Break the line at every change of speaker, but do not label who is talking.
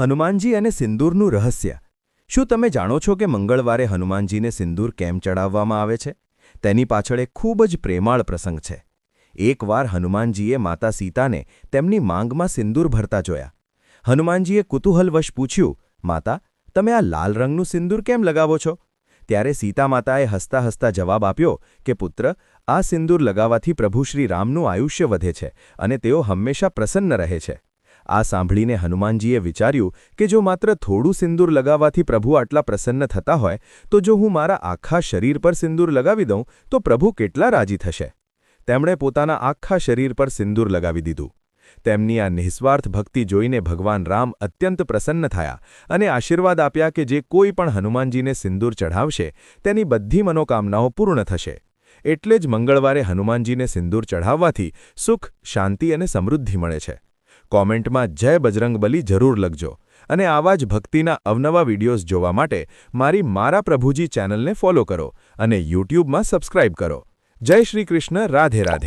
હનુમાનજી અને સિંદૂરનું રહસ્ય. શું તમે જાણો છો કે મંગળવારે હનુમાનજીને સિંદૂર કેમ ચડાવવામાં આવે છે? તેની પાછળ એક ખૂબ જ પ્રેમાળ પ્રસંગ છે. એકવાર હનુમાનજીએ માતા સીતાને તેમની માંગમાં સિંદૂર ભરતા જોયા. હનુમાનજીએ કુતૂહલવશ પૂછ્યું, માતા, તમે આ લાલ રંગનું સિંદૂર કેમ લગાવો છો? ત્યારે સીતા માતાએ હસતા હસતા જવાબ આપ્યો કે, પુત્ર, આ સિંદૂર લગાવવાથી પ્રભુ શ્રી રામનું આયુષ્ય વધે છે અને તેઓ હંમેશા પ્રસન્ન રહે છે. આ સાંભળીને હનુમાનજીએ વિચાર્યું કે જો માત્ર થોડું સિંદૂર લગાવવાથી પ્રભુ આટલા પ્રસન્ન થતા હોય, તો જો હું મારા આખા શરીર પર સિંદૂર લગાવી દઉં, તો પ્રભુ કેટલા રાજી થશે? તેમણે પોતાના આખા શરીર પર સિંદૂર લગાવી દીધું. તેમની આ નિઃસ્વાર્થ ભક્તિ જોઈને ભગવાન રામ અત્યંત પ્રસન્ન થયા અને આશીર્વાદ આપ્યા કે જે કોઈ પણ હનુમાનજીને સિંદૂર ચઢાવશે, તેની બધી મનોકામનાઓ પૂર્ણ થશે. એટલે જ મંગળવારે હનુમાનજીને સિંદૂર ચઢાવવાથી સુખ, શાંતિ અને સમૃદ્ધિ મળે છે. કોમેન્ટમાં જય બજરંગબલી જરૂર લખજો અને આવા જ ભક્તિના અવનવા વિડીયોઝ જોવા માટે મારી મારા પ્રભુજી ચેનલને ફોલો કરો અને યુટ્યુબમાં સબસ્ક્રાઇબ કરો. જય શ્રી કૃષ્ણ, રાધે રાધે.